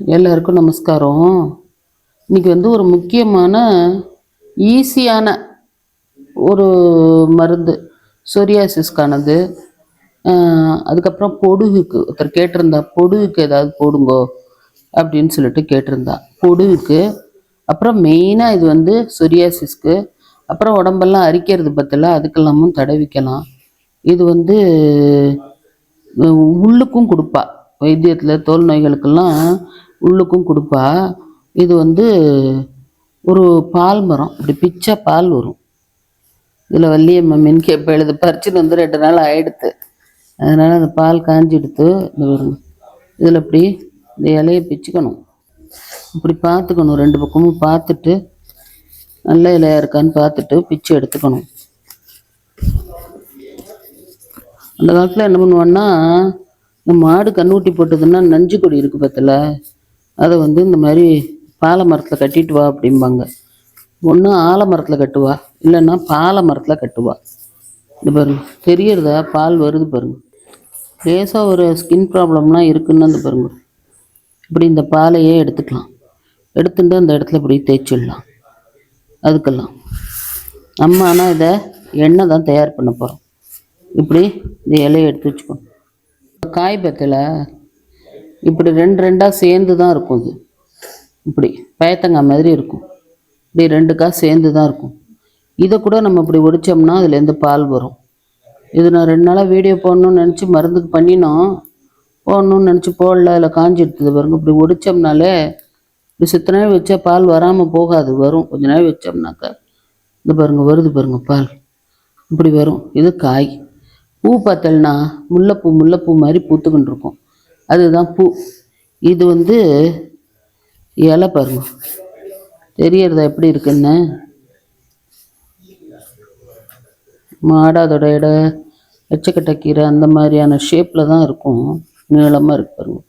எல்லாருக்கும் நமஸ்காரம். இன்றைக்கி வந்து ஒரு முக்கியமான ஈஸியான ஒரு மருந்து சொரியாசிஸ்க்கானது. அதுக்கப்புறம் பொடுகுக்கு ஒருத்தர் கேட்டிருந்தா பொடுகுக்கு ஏதாவது போடுங்கோ அப்படின்னு சொல்லிட்டு கேட்டிருந்தா. பொடுகுக்கு அப்புறம் மெயினாக இது வந்து சொரியாசிஸ்க்கு அப்புறம் உடம்பெல்லாம் அரிக்கிறது பற்றில அதுக்கெல்லாமும் தடவிக்கலாம். இது வந்து உள்ளுக்கும் கொடுப்பா. வைத்தியத்தில் தோல் நோய்களுக்கெல்லாம் உள்ளுக்கும் கொடுப்பா. இது வந்து ஒரு பால் மரம். இப்படி பிச்சா பால் வரும். இதில் வள்ளியம்மா இப்போ எழுது. பறிச்சுட்டு வந்து ரெண்டு நாள் ஆயிடுத்து. அதனால் அந்த பால் காஞ்சி எடுத்து இந்த வரும் இதில் இப்படி இந்த இலையை பிச்சுக்கணும். இப்படி பார்த்துக்கணும். ரெண்டு பக்கமும் பார்த்துட்டு நல்ல இலையாக இருக்கான்னு பார்த்துட்டு பிச்சு எடுத்துக்கணும். அந்த காலத்தில் என்ன பண்ணுவான்னா இந்த மாடு கண்ணுக்குட்டி போட்டதுன்னா நஞ்சு கொடி இருக்குது பத்தில் அதை வந்து இந்த மாதிரி பாலை மரத்தில் கட்டிட்டு வா அப்படிம்பாங்க. ஒன்று ஆலமரத்தில் கட்டுவா இல்லைன்னா பாலை மரத்தில் கட்டுவா. இது பாருங்க தெரியறதா? பால் வருது பாருங்க. லேசாக ஒரு ஸ்கின் ப்ராப்ளம்லாம் இருக்குன்னு அந்த பாருங்க. இப்படி இந்த பாலையே எடுத்துக்கலாம். எடுத்துட்டு அந்த இடத்துல இப்படி தேய்ச்சிடலாம் அதுக்கெல்லாம். நம்ம ஆனால் இதை எண்ணெய் தான் தயார் பண்ண போகிறோம் இப்படி இந்த இலையை எடுத்து வச்சுக்கணும். காய் பத்தில்? இப்படி ரெண்டு ரெண்டாக சேர்ந்து தான் இருக்கும் இது. இப்படி பயத்தங்காய் மாதிரி இருக்கும். இப்படி ரெண்டு காய் சேர்ந்து தான் இருக்கும். இதை கூட நம்ம இப்படி ஒடிச்சோம்னா அதுலேருந்து பால் வரும். இது நான் ரெண்டு நாளாக வீடியோ போடணும்னு நினச்சி மருந்துக்கு பண்ணினோம். போடணும்னு நினச்சி போடல அதில் காஞ்சி எடுத்தது பாருங்க. இப்படி ஒடிச்சோம்னாலே இப்படி சித்த நாள் வச்சா பால் வராமல் போகாது வரும். கொஞ்ச நாள் வச்சோம்னாக்கா இந்த பாருங்க வருது பாருங்க பால். இப்படி வரும். இது காய். பூ பார்த்தல்னா முல்லைப்பூ முல்லைப்பூ மாதிரி பூத்துக்கிட்டு இருக்கும். அதுதான் பூ. இது வந்து இலை பாருங்க. தெரியறதா எப்படி இருக்குன்னு? மாடாதோட எடை எச்சக்கட்டை கீரை அந்த மாதிரியான ஷேப்பில் தான் இருக்கும். நீளமாக இருக்கு பாருங்க.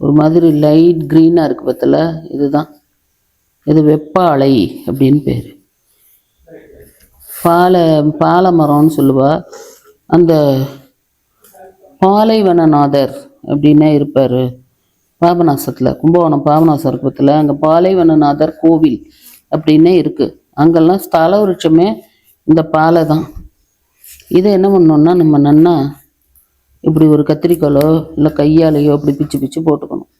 ஒரு மாதிரி லைட் க்ரீனாக இருக்குது பத்தில். இதுதான். இது வெப்பாலை அப்படின்னு பேர். பாலை பாலை மரம்னு சொல்லுவா. அந்த பாலைவனநாதர் அப்படின்னே இருப்பார். பாபநாசத்தில் கும்பகோணம் பாபநாசம் பக்கத்தில் அங்கே பாலைவனநாதர் கோவில் அப்படின்னே இருக்குது அங்கெல்லாம் ஸ்தல விருட்சமே இந்த பாலை தான் இதை என்ன பண்ணோம்னா நம்ம நன்னா இப்படி ஒரு கத்திரிக்கோலோ இல்லை கையாலேயோ அப்படி பிச்சு பிச்சு போட்டுக்கணும்.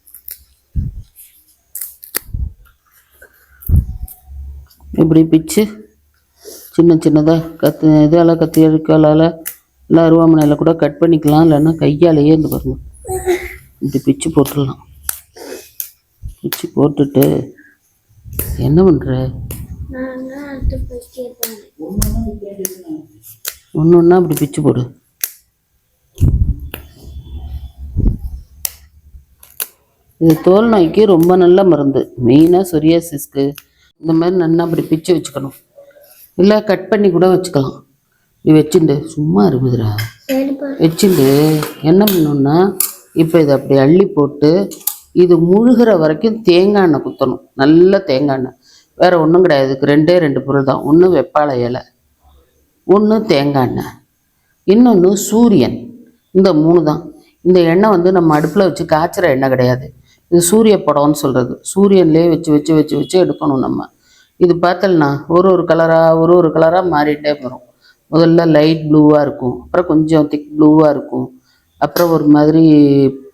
இப்படி பிச்சு சின்ன சின்னதாக கத்து இதால் கத்திரிக்கோலால் இல்லை அருவாமனையில் கூட கட் பண்ணிக்கலாம் இல்லைன்னா கையாலேயே இந்த பாருங்கள் இப்படி பிச்சு போட்டுடலாம். பிச்சு போட்டுட்டு என்ன பண்ணுற ஒன்று ஒன்றா அப்படி பிச்சு போடு. இது தோல் நோய்க்கு ரொம்ப நல்ல மருந்து. மெயினாக சொரியாசிஸ்க்கு. இந்த மாதிரி நல்லா அப்படி பிச்சு வச்சுக்கணும். இல்லை கட் பண்ணி கூட வச்சுக்கலாம். இது வச்சுண்டு. சும்மா இருக்குதுடா வச்சுட்டு என்ன பண்ணணும்னா இப்போ இதை அப்படி அள்ளி போட்டு இது முழுகிற வரைக்கும் தேங்காய் எண்ணெய் குத்தணும். நல்ல தேங்காய் எண்ணெய். வேறு ஒன்றும் கிடையாது. இதுக்கு ரெண்டே ரெண்டு பொருள் தான். ஒன்று வெப்பாளை இலை ஒன்று தேங்காய் எண்ணெய் இன்னொன்று சூரியன். இந்த மூணு தான். இந்த எண்ணெய் வந்து நம்ம அடுப்பில் வச்சு காய்ச்சிற எண்ணெய் கிடையாது. இது சூரிய படம்னு சொல்கிறது சூரியன்லேயே வச்சு வச்சு வச்சு வச்சு எடுக்கணும் நம்ம. இது பார்த்தல்னா ஒரு ஒரு கலராக ஒரு ஒரு கலராக மாறிட்டே வரும் முதல்ல லைட் ப்ளூவாக இருக்கும். அப்புறம் கொஞ்சம் திக் ப்ளூவாக இருக்கும். அப்புறம் ஒரு மாதிரி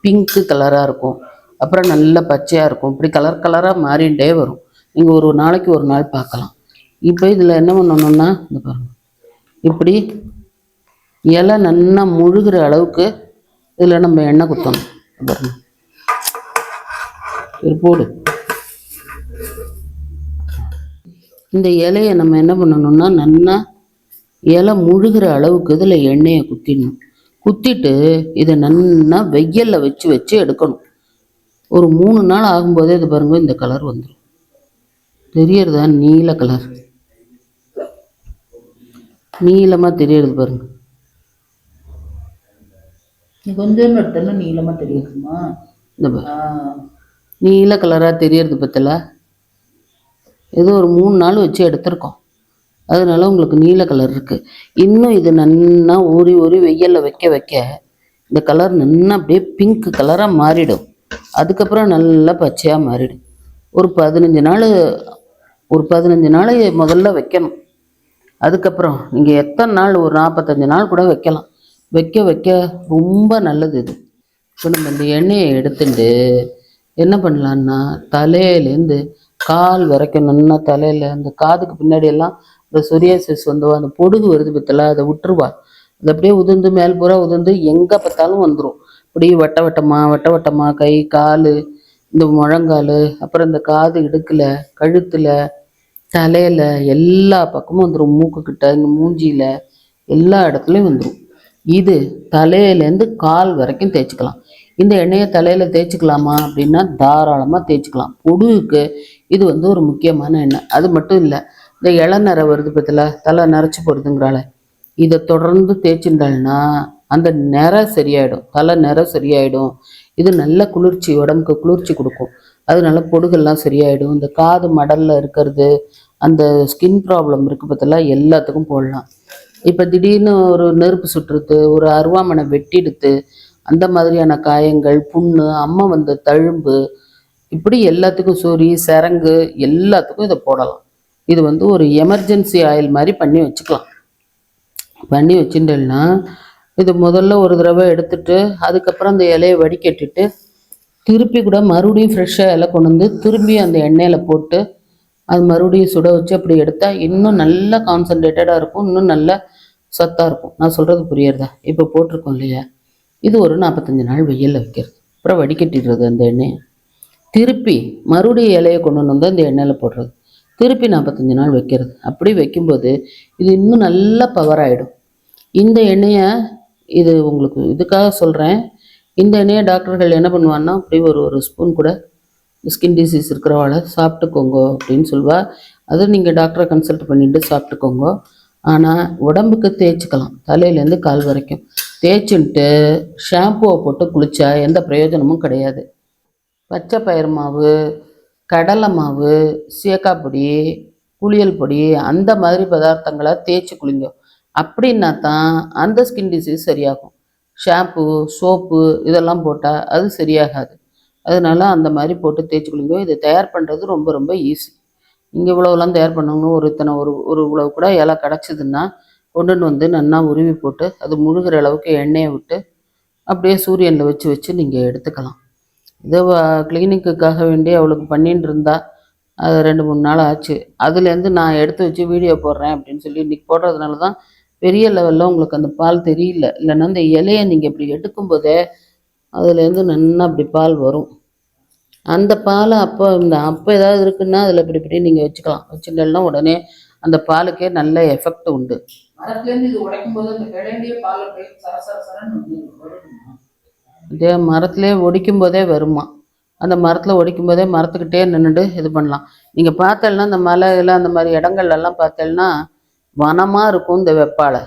பிங்க்கு கலராக இருக்கும். அப்புறம் நல்ல பச்சையாக இருக்கும். இப்படி கலர் கலராக மாறிட்டே வரும். நீங்கள் ஒரு நாளைக்கு ஒரு நாள் பார்க்கலாம். இப்போ இதில் என்ன பண்ணணும்னா இந்த பாருங்கள் இப்படி இலை நல்லா முழுகிற அளவுக்கு இதில் நம்ம எண்ணெய் குத்தணும். பாருங்கள் ஒரு போடு. இந்த இலையை நம்ம என்ன பண்ணணும்னா நல்லா இலை முழுகிற அளவுக்கு இதில் எண்ணெயை குத்திடணும். குத்திட்டு இதை நல்லா வெயிலில் வச்சு வச்சு எடுக்கணும். ஒரு மூணு நாள் ஆகும்போதே இது பாருங்க இந்த கலர் வந்துடும் தெரியறதா? நீல கலர். நீளமாக தெரியறது பாருங்க. கொஞ்சம் எடுத்தோன்னா நீளமா தெரியுதுமா இந்த. நீல கலராக தெரியறது பத்தல. ஏதோ ஒரு மூணு நாள் வச்சு எடுத்திருக்கோம். அதனால உங்களுக்கு நீல கலர் இருக்குது இன்னும் இது நன்னா ஊறி ஊறி வெயிலில் வைக்க வைக்க இந்த கலர் நல்லா அப்படியே பிங்க் கலராக மாறிடும். அதுக்கப்புறம் நல்லா பச்சையாக மாறிடும். ஒரு பதினஞ்சு நாள் ஒரு பதினஞ்சு நாள் முதல்ல வைக்கணும். அதுக்கப்புறம் நீங்கள் எத்தனை நாள் ஒரு நாற்பத்தஞ்சு நாள் கூட வைக்கலாம். வைக்க வைக்க ரொம்ப நல்லது இது. இப்போ நம்ம இந்த எண்ணெயை எடுத்துட்டு என்ன பண்ணலான்னா தலையிலேருந்து கால் வரைக்கும் நல்லா தலையில் அந்த காதுக்கு பின்னாடி எல்லாம் இந்த சொரியாசிஸ் வந்து அந்த பொடுகு வருது பத்தல அதை விட்டுருவா. அது அப்படியே உதிர்ந்து மேல் பூரா உதிர்ந்து எங்கே பார்த்தாலும் வந்துடும் இப்படி வட்ட வட்டமாக வட்ட வட்டமாக கை கால் இந்த முழங்கால் அப்புறம் இந்த காது இடுக்கில் கழுத்தில் தலையில் எல்லா பக்கமும் வந்துடும் மூக்குக்கிட்ட இந்த மூஞ்சியில் எல்லா இடத்துலையும் வந்துடும் இது தலையிலேருந்து கால் வரைக்கும் தேய்ச்சிக்கலாம். இந்த எண்ணெயை தலையில் தேய்ச்சிக்கலாமா அப்படின்னா தாராளமாக தேய்ச்சிக்கலாம். பொடுகுக்கு இது வந்து ஒரு முக்கியமான எண்ணெய். அது மட்டும் இல்லை இந்த இளநரை வருது பத்தில தலை நரைச்சி போடுதுங்கிறால இதை தொடர்ந்து தேய்ச்சிருந்தாள்னா அந்த நிற சரியாயிடும் தலை நிற சரியாயிடும். இது நல்ல குளிர்ச்சி உடம்புக்கு குளிர்ச்சி கொடுக்கும். அதனால பொடுகெல்லாம் சரியாயிடும். இந்த காது மடலில் இருக்கிறது அந்த ஸ்கின் ப்ராப்ளம் இருக்கு பார்த்தலாம் எல்லாத்துக்கும் போடலாம். இப்போ திடீர்னு ஒரு நெருப்பு சுட்டுறது ஒரு அருவாமனை வெட்டிடுத்து அந்த மாதிரியான காயங்கள் புண்ணு அம்மா வந்த தழும்பு இப்படி எல்லாத்துக்கும் சொறி சரங்கு எல்லாத்துக்கும் இதை போடலாம். இது வந்து ஒரு எமர்ஜென்சி ஆயில் மாதிரி பண்ணி வச்சுக்கலாம். பண்ணி வச்சுட்டேன்னா இது முதல்ல ஒரு தடவை எடுத்துட்டு அதுக்கப்புறம் அந்த இலையை வடிகட்டிட்டு திருப்பி கூட மறுபடியும் ஃப்ரெஷ்ஷாக இலை கொண்டு வந்து திரும்பி அந்த எண்ணெயில் போட்டு அது மறுபடியும் சுட வச்சு அப்படி எடுத்தால் இன்னும் நல்லா கான்சன்ட்ரேட்டடாக இருக்கும் இன்னும் நல்லா சத்தாக இருக்கும். நான் சொல்கிறது புரியறதா? இப்போ போட்டிருக்கோம் இல்லையா? இது ஒரு நாற்பத்தஞ்சு நாள் வெயிலில் வைக்கிறது. அப்புறம் வடிகட்டிடுறது அந்த எண்ணெயை. திருப்பி மறுபடியும் இலையை கொண்டு வந்து அந்த எண்ணெயில் போடுறது. திருப்பி நாற்பத்தஞ்சு நாள் வைக்கிறது. அப்படி வைக்கும்போது இது இன்னும் நல்லா பவர் ஆகிடும் இந்த எண்ணெயை இது உங்களுக்கு இதுக்காக சொல்கிறேன் இந்த எண்ணெயை டாக்டர்கள் என்ன பண்ணுவான்னா அப்படி ஒரு ஒரு ஸ்பூன் கூட ஸ்கின் டிசீஸ் இருக்கிறவாளை சாப்பிட்டுக்கோங்க அப்படின்னு சொல்லுவா. அது நீங்கள் டாக்டரை கன்சல்ட் பண்ணிட்டு சாப்பிட்டுக்கோங்க. ஆனால் உடம்புக்கு தேய்ச்சிக்கலாம். தலையிலேருந்து கால் வரைக்கும். தேய்ச்சின்ட்டு ஷாம்புவை போட்டு குளிச்சா எந்த பிரயோஜனமும் கிடையாது. பச்சை பயிர் மாவு கடலை மாவு சீயக்காய் பொடி குளியல் பொடி அந்த மாதிரி பதார்த்தங்களை தேய்ச்சி குளிங்க. அப்படின்னா தான் அந்த ஸ்கின் டிசீஸ் சரியாகும். ஷாம்பு சோப்பு இதெல்லாம் போட்டால் அது சரியாகாது. அதனால அந்த மாதிரி போட்டு தேய்ச்சி குளிங்க. இதை தயார் பண்ணுறது ரொம்ப ரொம்ப ஈஸி இங்கே இவ்வளோலாம் தயார் பண்ணணும் ஒரு இத்தனை ஒரு ஒரு இவ்வளவு கூட இலை கிடச்சிதுன்னா கொண்டுன்னு வந்து நல்லா உருவி போட்டு அது முழுகிற அளவுக்கு எண்ணெயை விட்டு அப்படியே சூரியனில் வச்சு வச்சு நீங்கள் எடுத்துக்கலாம். இதை கிளினிக்குக்காக வேண்டி அவளுக்கு பண்ணிட்டு இருந்தா அது ரெண்டு மூணு நாள் ஆச்சு. அதுலேருந்து நான் எடுத்து வச்சு வீடியோ போடுறேன் அப்படின்னு சொல்லி இன்றைக்கி போடுறதுனால தான் பெரிய லெவலில் உங்களுக்கு அந்த பால் தெரியல. இல்லைன்னா அந்த இலையை நீங்கள் இப்படி எடுக்கும்போதே அதுலேருந்து நல்லா அப்படி பால் வரும். அந்த பாலை அப்போ இந்த அப்போ ஏதாவது இருக்குன்னா அதில் இப்படி இப்படி நீங்கள் வச்சுக்கலாம். வச்சுட்டேன்னா உடனே அந்த பாலுக்கே நல்ல எஃபெக்ட் உண்டு. அதுலேருந்து இது உடைக்கும் போது அந்த கிளைண்டியே பால் அப்படியே சர சர சரன்னு அப்படியே இதே மரத்துலேயே ஒடிக்கும் போதே வருமா? அந்த மரத்தில் ஒடிக்கும் போதே மரத்துக்கிட்டே நின்றுட்டு இது பண்ணலாம். நீங்கள் பார்த்தேன்னா இந்த மலையில் அந்த மாதிரி இடங்கள்லாம் பார்த்தேன்னா வனமாக இருக்கும் இந்த வெப்பாலை.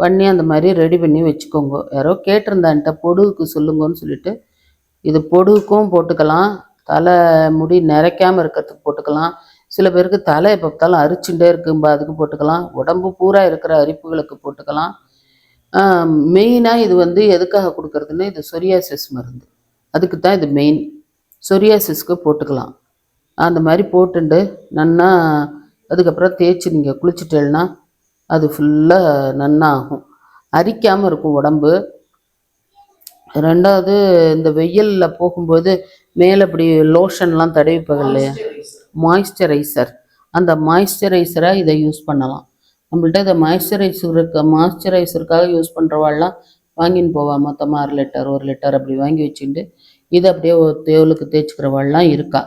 பண்ணி அந்த மாதிரி ரெடி பண்ணி வச்சுக்கோங்க. யாரோ கேட்டிருந்தான்ட்ட பொடுகுக்கு சொல்லுங்கன்னு சொல்லிட்டு இது பொடுகுக்கும் போட்டுக்கலாம். தலை முடி நிறைக்காமல் இருக்கிறதுக்கு போட்டுக்கலாம். சில பேருக்கு தலை எப்போ பார்த்தாலும் அரிச்சுட்டே இருக்கும்பா அதுக்கு போட்டுக்கலாம். உடம்பு பூரா இருக்கிற அரிப்புகளுக்கு போட்டுக்கலாம். மெயினாக இது வந்து எதுக்காக கொடுக்கறதுன்னா இது சொரியாசிஸ் மருந்து. அதுக்கு தான் இது மெயின் சொரியாசிஸ்க்கு போட்டுக்கலாம். அந்த மாதிரி போட்டுண்டு நன்னா அதுக்கப்புறம் தேய்ச்சி நீங்கள் குளிச்சுட்டேன்னா அது ஃபுல்லாக நன்னா ஆகும் அரிக்காமல் இருக்கும் உடம்பு. ரெண்டாவது இந்த வெயிலில் போகும்போது மேலே இப்படி லோஷன்லாம் தடவிப்பாங்க இல்லையா? மாய்ஸ்சரைசர் அந்த மாய்ஸ்சரைசரை இதை யூஸ் பண்ணலாம். நம்மள்ட்ட இதை இருக்க. மாய்ஸ்சரைசருக்காக யூஸ் பண்ணுறவாள்லாம் வாங்கின்னு போவா. மொத்தமாக அரை லிட்டர் ஒரு லிட்டர் அப்படி வாங்கி வச்சுட்டு இதை அப்படியே ஒரு தேவலுக்கு தேய்ச்சிக்கிறவாள்லாம் இருக்கா.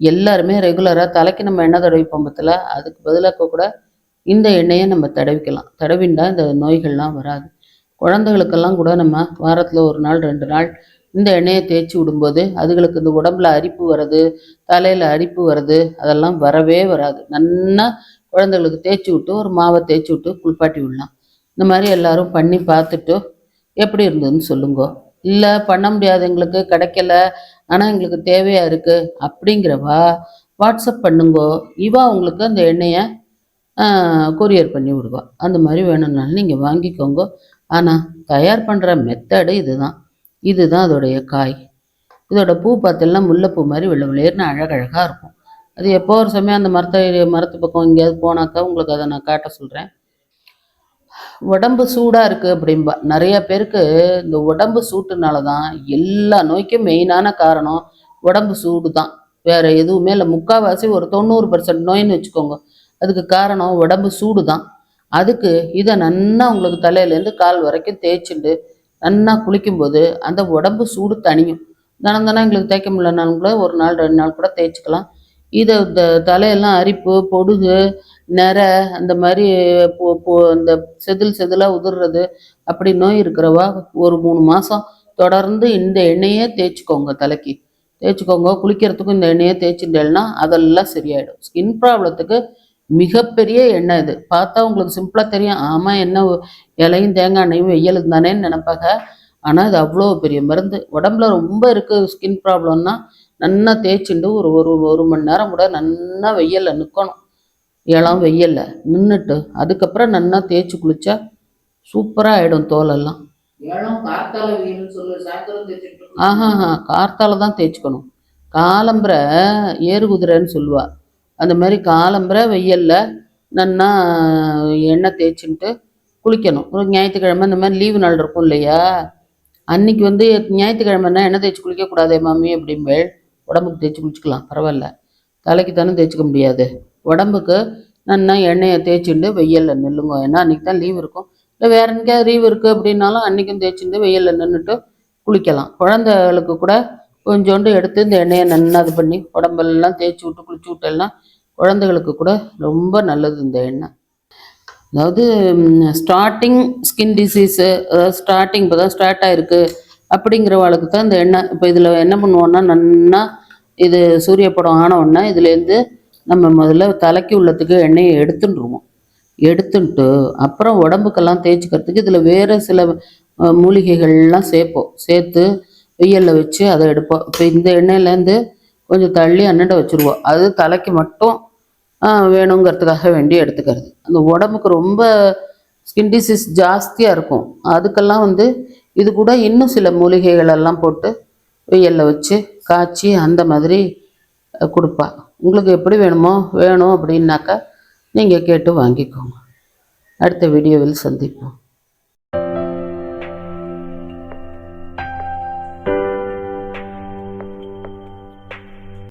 எல்லாருமே ரெகுலராக தலைக்கு நம்ம எண்ணெய் தடவிப்போம் பத்தில். அதுக்கு பதிலாக கூட இந்த எண்ணெயை நம்ம தடவிக்கலாம். தடவிண்டா இந்த நோய்கள்லாம் வராது. குழந்தைகளுக்கெல்லாம் கூட நம்ம வாரத்தில் ஒரு நாள் ரெண்டு நாள் இந்த எண்ணெயை தேய்ச்சி விடும்போது அதுகளுக்கு இந்த உடம்புல அரிப்பு வர்றது தலையில் அரிப்பு வர்றது அதெல்லாம் வரவே வராது. நன்னா குழந்தைகளுக்கு தேய்ச்சி விட்டு ஒரு மாவை தேய்ச்சி விட்டு குளிப்பாட்டி விடலாம். இந்த மாதிரி எல்லாரும் பண்ணி பார்த்துட்டு எப்படி இருந்ததுன்னு சொல்லுங்க. இல்லை பண்ண முடியாது எங்களுக்கு கிடைக்கல ஆனால் எங்களுக்கு தேவையாக இருக்குது அப்படிங்கிறவா வாட்ஸ்அப் பண்ணுங்கோ. இவா உங்களுக்கு அந்த எண்ணெயை கொரியர் பண்ணி விடுவா. அந்த மாதிரி வேணும்னாலும் நீங்கள் வாங்கிக்கோங்க. ஆனால் தயார் பண்ணுற மெத்தடு இதுதான். இதுதான் அதோடைய காய். இதோட பூ பார்த்தெல்லாம் முல்லைப்பூ மாதிரி வெள்ளை விளையர்னு அழகழகாக இருக்கும். அது எப்போ ஒரு சமயம் அந்த மரத்தை மரத்து பக்கம் எங்கேயாவது போனாக்கா உங்களுக்கு அதை நான் காட்ட சொல்கிறேன் உடம்பு சூடாக இருக்குது அப்படிம்பா. நிறைய பேருக்கு இந்த உடம்பு சூட்டுனால தான் எல்லா நோய்க்கும் மெயினான காரணம் உடம்பு சூடு தான் வேறு எதுவுமே இல்லை. முக்கால்வாசி ஒரு தொண்ணூறு பர்சன்ட் நோயின்னு வச்சுக்கோங்க. அதுக்கு காரணம் உடம்பு சூடு தான் அதுக்கு இதை நன்னா உங்களுக்கு தலையிலேருந்து கால் வரைக்கும் தேய்ச்சிண்டு நன்னா குளிக்கும்போது அந்த உடம்பு சூடு தணியும். தினம் தினம் எங்களுக்கு தேய்க்க முடியலனாலும் கூட ஒரு நாள் ரெண்டு நாள் கூட தேய்ச்சிக்கலாம். இதை இந்த தலையெல்லாம் அரிப்பு பொடுகு நிற அந்த மாதிரி போ இந்த செதில் செதிலாக உதிர்றது அப்படி நோய் இருக்கிறவா? ஒரு மூணு மாதம் தொடர்ந்து இந்த எண்ணெயே தேய்ச்சிக்கோங்க தலைக்கு. தேய்ச்சிக்கோங்க. குளிக்கிறதுக்கும் இந்த எண்ணெயை தேய்ச்சிட்டேன்னா அதெல்லாம் சரியாயிடும். ஸ்கின் ப்ராப்ளத்துக்கு மிகப்பெரிய எண்ணெய் இது. பார்த்தா உங்களுக்கு சிம்பிளாக தெரியும். ஆமாம் என்ன இலையும் தேங்காய் எண்ணெயும் வெயில் தானேன்னு நினைப்பாங்க. ஆனால் இது அவ்வளோ பெரிய மருந்து. உடம்புல ரொம்ப இருக்குது ஸ்கின் ப்ராப்ளம்னா நன்னா தேய்ச்சிண்டு ஒரு ஒரு ஒரு மணி நேரம் கூட நன்னா வெயிலில் நிற்கணும் இளம் வெயில்ல நின்றுட்டு அதுக்கப்புறம் நன்னா தேய்ச்சி குளிச்சா சூப்பராக ஆகிடும் தோலெல்லாம். ஆஹாஹா கார்த்தால தான் தேய்ச்சிக்கணும். காலம்பரை ஏறு குதிரைன்னு சொல்லுவா. அந்த மாதிரி காலம்பரை வெயில்ல நன்னா எண்ணெய் தேய்ச்சின்ட்டு குளிக்கணும். ஒரு ஞாயிற்றுக்கிழமை இந்த மாதிரி லீவு நாள் இருக்கும் இல்லையா? அன்னைக்கு வந்து ஞாயிற்றுக்கிழமைன்னா எண்ணெய் தேய்ச்சி குளிக்கக்கூடாதே மாமி அப்படிம்பேள். உடம்புக்கு தேய்ச்சி முடிச்சுக்கலாம் பரவாயில்ல. தலைக்கு தானே தேய்ச்சிக்க முடியாது. உடம்புக்கு நன்னா எண்ணெயை தேய்ச்சிண்டு வெயிலில் நில்லுங்க. ஏன்னா அன்றைக்கி தான் லீவ் இருக்கும். இல்லை வேற எங்கேயாவது லீவ் இருக்குது அப்படின்னாலும் அன்றைக்கும் தேய்ச்சிண்டு வெயிலில் நின்றுட்டு குளிக்கலாம். குழந்தைகளுக்கு கூட கொஞ்சோண்டு எடுத்து இந்த எண்ணெயை நன்னா இது பண்ணி உடம்பெல்லாம் தேய்ச்சி விட்டு குளிச்சு விட்டெல்லாம் குழந்தைகளுக்கு கூட ரொம்ப நல்லது இந்த எண்ணெய். அதாவது ஸ்டார்டிங் ஸ்கின் டிசீஸு அதாவது ஸ்டார்டிங் இப்போ தான் ஸ்டார்ட் ஆயிருக்கு. அப்படிங்கிறவளுக்கு தான் இந்த எண்ணெய் இப்போ இதில் என்ன பண்ணுவோன்னா நன்னா இது சூரிய படம் ஆன உடனே இதுலேருந்து நம்ம முதல்ல தலைக்கு உள்ளத்துக்கு எண்ணெயை எடுத்துட்டுருவோம் எடுத்துட்டு அப்புறம் உடம்புக்கெல்லாம் தேய்ச்சிக்கிறதுக்கு இதில் வேறு சில மூலிகைகள்லாம் சேர்ப்போம். சேர்த்து வெயிலில் வச்சு அதை எடுப்போம். இப்போ இந்த எண்ணெயிலேருந்து கொஞ்சம் தள்ளி அன்னண்டை வச்சுருவோம். அது தலைக்கு மட்டும் வேணுங்கிறதுக்காக வேண்டி எடுத்துக்கிறது. அந்த உடம்புக்கு ரொம்ப ஸ்கின் டிசீஸ் ஜாஸ்தியாக இருக்கும். அதுக்கெல்லாம் வந்து இது கூட இன்னும் சில மூலிகைகள் எல்லாம் போட்டு வெயிலில் வச்சு காய்ச்சி அந்த மாதிரி கொடுப்பா. உங்களுக்கு எப்படி வேணுமோ வேணும் அப்படின்னாக்கா நீங்கள் கேட்டு வாங்கிக்கோங்க. அடுத்த வீடியோவில் சந்திப்போம்.